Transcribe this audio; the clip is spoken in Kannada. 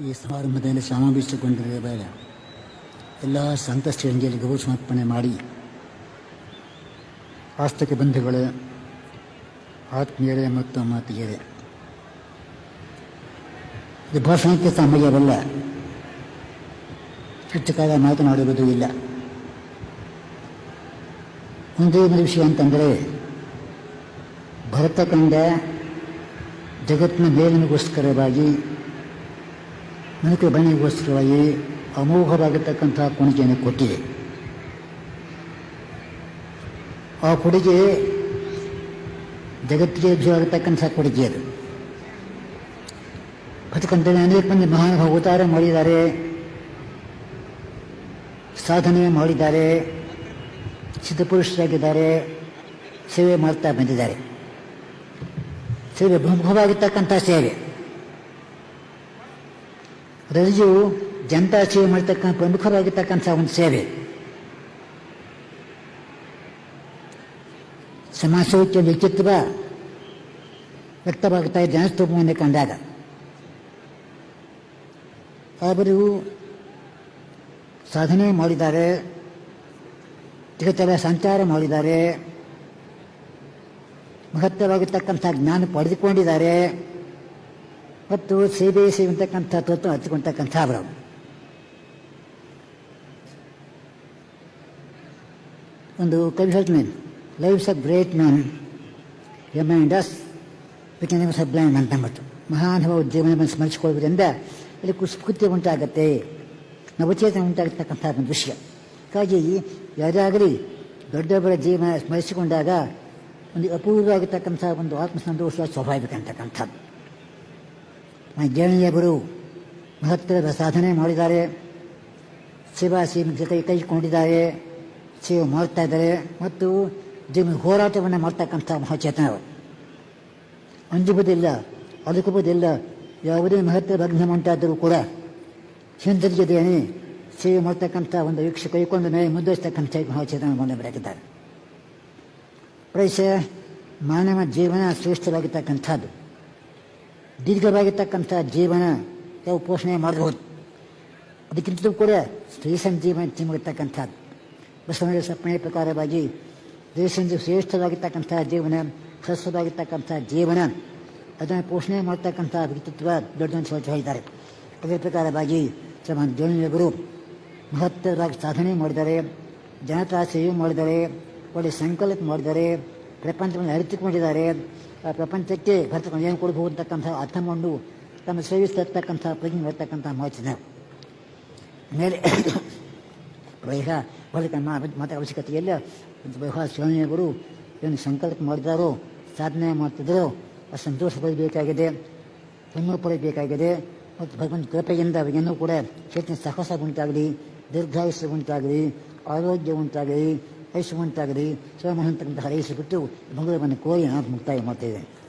ಈ ಸಮಾರಂಭದಲ್ಲಿ ಸಮಾವೇಶಗೊಂಡಿರುವ ಎಲ್ಲ ಸಂತ ಶ್ರೇಣಿಯಲ್ಲಿ ಗೌರವ ಸಮರ್ಪಣೆ ಮಾಡಿ ಆಸ್ತಿಕ ಬಂಧುಗಳ, ಆತ್ಮೀಯರೇ ಮತ್ತು ಮಾತಿಗೆರೆ. ಇದು ಭಾಷಣಕ್ಕೆ ಸಮಯವಲ್ಲ ಹೆಚ್ಚು ಕಾಲ ಮಾತನಾಡುವುದು ಇಲ್ಲ. ಒಂದೇ ಒಂದು ವಿಷಯ ಅಂತಂದರೆ, ಭರತ ಕಂಡ ಜಗತ್ತಿನ ಮೇಲಿನಗೋಸ್ಕರವಾಗಿ ಮನುಷ್ಯ ಬಣ್ಣಿಗೋಸ್ಕರವಾಗಿ ಅಮೋಘವಾಗಿರ್ತಕ್ಕಂಥ ಕೊಡುಗೆಯನ್ನು ಕೊಟ್ಟಿದೆ ಆ ಕೊಡುಗೆ ಜಗತ್ತಿಗೆ ಆಗಿರ್ತಕ್ಕಂಥ ಕೊಡುಗೆ ಅದು. ಅದಕ್ಕಂತ ಅನೇಕ ಮಂದಿ ಮಹಾನ್ ಅವತಾರ ಮಾಡಿದ್ದಾರೆ. ಸಾಧನೆ ಮಾಡಿದ್ದಾರೆ. ಸಿದ್ಧಪುರುಷರಾಗಿದ್ದಾರೆ. ಸೇವೆ ಮಾಡ್ತಾ ಬಂದಿದ್ದಾರೆ. ಸೇವೆ ಪ್ರಮುಖವಾಗಿರ್ತಕ್ಕಂಥ ಸೇವೆ. ರಜು ಜನತಾ ಸೇವೆ ಮಾಡ್ತಕ್ಕಂಥ ಪ್ರಮುಖರಾಗಿರ್ತಕ್ಕಂಥ ಒಂದು ಸೇವೆ. ಸಮಾಜಕ್ಕೆ ವ್ಯಕ್ತಿತ್ವ ವ್ಯಕ್ತವಾಗುತ್ತಾ ಇದೆ ಜನಸ್ತೂಪವನ್ನು ಕಂಡಾಗ. ಅವರು ಸಾಧನೆ ಮಾಡಿದ್ದಾರೆ ಜಗತ್ತೆಲ್ಲ ಸಂಚಾರ ಮಾಡಿದ್ದಾರೆ, ಮಹತ್ವವಾಗಿರ್ತಕ್ಕಂಥ ಜ್ಞಾನ ಪಡೆದುಕೊಂಡಿದ್ದಾರೆ. ಮತ್ತು ಸೇವೆ ಅಂತಕ್ಕಂಥ ತತ್ವ ಹಚ್ಚಿಕೊಳ್ತಕ್ಕಂಥ ಅವರು ಒಂದು ಕವಿ ಹೇಳ್ತೀನಿ life's a great man remind us ವಿಜ್ಞಾನ ಸಬ್ಲೈಮ್ ಅಂತ ಅಂದ್ಬಿಟ್ಟು. ಮಹಾನುಭವ ಜೀವನವನ್ನು ಸ್ಮರಿಸಿಕೊಳ್ಳುವುದರಿಂದ ಇಲ್ಲಿ ಕುಸ್ಕೃತ್ಯ ಉಂಟಾಗತ್ತೆ, ನವಚೇತನ ಉಂಟಾಗತಕ್ಕಂಥ ಒಂದು ವಿಷಯ. ಹಾಗಾಗಿ ಯಾರಾಗಲಿ ದೊಡ್ಡವರ ಜೀವನ ಸ್ಮರಿಸಿಕೊಂಡಾಗ ಒಂದು ಅಪೂರ್ವ ಆಗಿರ್ತಕ್ಕಂಥ ಒಂದು ಆತ್ಮಸಂತೋಷ ಸ್ವಾಭಾವಿಕ ಅಂತಕ್ಕಂಥದ್ದು ಜೈನಿಯವರು ಮಹತ್ವದ ಸಾಧನೆ ಮಾಡಿದ್ದಾರೆ. ಶಿವ ಶಿವ ಜೊತೆ ಕೈಕೊಂಡಿದ್ದಾರೆ ಶಿವ ಮಾಡ್ತಾ ಇದ್ದಾರೆ. ಮತ್ತು ಜೀವನ ಹೋರಾಟವನ್ನು ಮಾಡ್ತಕ್ಕಂಥ ಮಹಾಚೇತನವರು ಅಂಜುವುದಿಲ್ಲ ಅದುಕುಬುದಿಲ್ಲ ಯಾವುದೇ ಮಹತ್ವ ಭಗ್ನ ಉಂಟಾದರೂ ಕೂಡ ಹಿಂದಿರುಗದೇನೆ ಸೇವೆ ಮಾಡ್ತಕ್ಕಂಥ ಒಂದು ವೀಕ್ಷ ಕೈಕೊಂಡು ಮೇಲೆ ಮುಂದುವರಿಸ್ತಕ್ಕಂಥ ಮಹಾಚೇತನವನ್ನು ಬೆಳಗಿದ್ದಾರೆ ಪ್ರಾಯಶಃ ಮಾನವ ಜೀವನ ಶ್ರೇಷ್ಠವಾಗಿರ್ತಕ್ಕಂಥದ್ದು. ದೀರ್ಘವಾಗಿರ್ತಕ್ಕಂಥ ಜೀವನ ಯಾವ ಪೋಷಣೆ ಮಾಡಬಹುದು ಅದಕ್ಕಿಂತಲೂ ಕೂಡ ಸ್ತ್ರೀ ಜೀವನ ಚಿಮ್ಮಿರ್ತಕ್ಕಂಥದ್ದು ಬಸವನ ಸಪ್ಪಣೆಯ ಪ್ರಕಾರವಾಗಿ ದೇಶದಿಂದ ಶ್ರೇಷ್ಠವಾಗಿರ್ತಕ್ಕಂಥ ಜೀವನ ಸ್ವಸ್ಥವಾಗಿರ್ತಕ್ಕಂಥ ಜೀವನ, ಅದನ್ನು ಪೋಷಣೆ ಮಾಡ್ತಕ್ಕಂಥ ವ್ಯಕ್ತಿತ್ವ ದೊಡ್ಡ ಸ್ವಲ್ಪ ಹೇಳಿದ್ದಾರೆ. ಅದರ ಪ್ರಕಾರವಾಗಿ ಶ್ರಮ ಜೋನಿಯವರು ಮಹತ್ತರವಾಗಿ ಸಾಧನೆ ಮಾಡಿದ್ದಾರೆ ಜನತಾ ಸೇವೆ ಮಾಡಿದ್ದಾರೆ, ಒಳ್ಳೆ ಸಂಕಲ್ಪ ಮಾಡಿದ್ದಾರೆ, ಪ್ರಪಂಚವನ್ನು ಅರಿತುಕೊಂಡಿದ್ದಾರೆ ಪ್ರಪಂಚಕ್ಕೆ ಭರ್ತಕೊಂಡು ಏನು ಕೊಡಬಹುದು ಅಂತಕ್ಕಂಥ ಅರ್ಥ ಮಾಡು ತಮ್ಮ ಸೇವಿಸ್ತಕ್ಕಂಥ ಪ್ರಜ್ಞೆ ಬರ್ತಕ್ಕಂಥ ಮಾತಿನ ಮೇಲೆ ಈಗ ಹೊರಗೆ ಮತ ಅವಶ್ಯಕತೆಯಲ್ಲ ಬಹಳ ಸ್ವಾಮಿಯವರು ಏನು ಸಂಕಲ್ಪ ಮಾಡಿದಾರೋ, ಸಾಧನೆ ಮಾಡ್ತಿದ್ರು ಸಂತೋಷ ಪಡಬೇಕಾಗಿದೆ ಹೆಮ್ಮೆ ಪಡಬೇಕಾಗಿದೆ ಮತ್ತು ಭಗವಂತ ಕೃಪೆಯಿಂದ ಏನೂ ಕೂಡ ಚೇತನ ಸಾಹಸ ಉಂಟಾಗಲಿ, ದೀರ್ಘಾಯುಷ್ಯ ಉಂಟಾಗಲಿ, ಆರೋಗ್ಯ ಉಂಟಾಗಲಿ ಐಶ್ವ ಉಂಟಾಗಲಿ ಹರೈಸಿಬಿಟ್ಟು ಭಗವಂತನ ಕೋರಿ ನಾನು ಮುಕ್ತಾಯ ಮಾಡ್ತಿದ್ದೇನೆ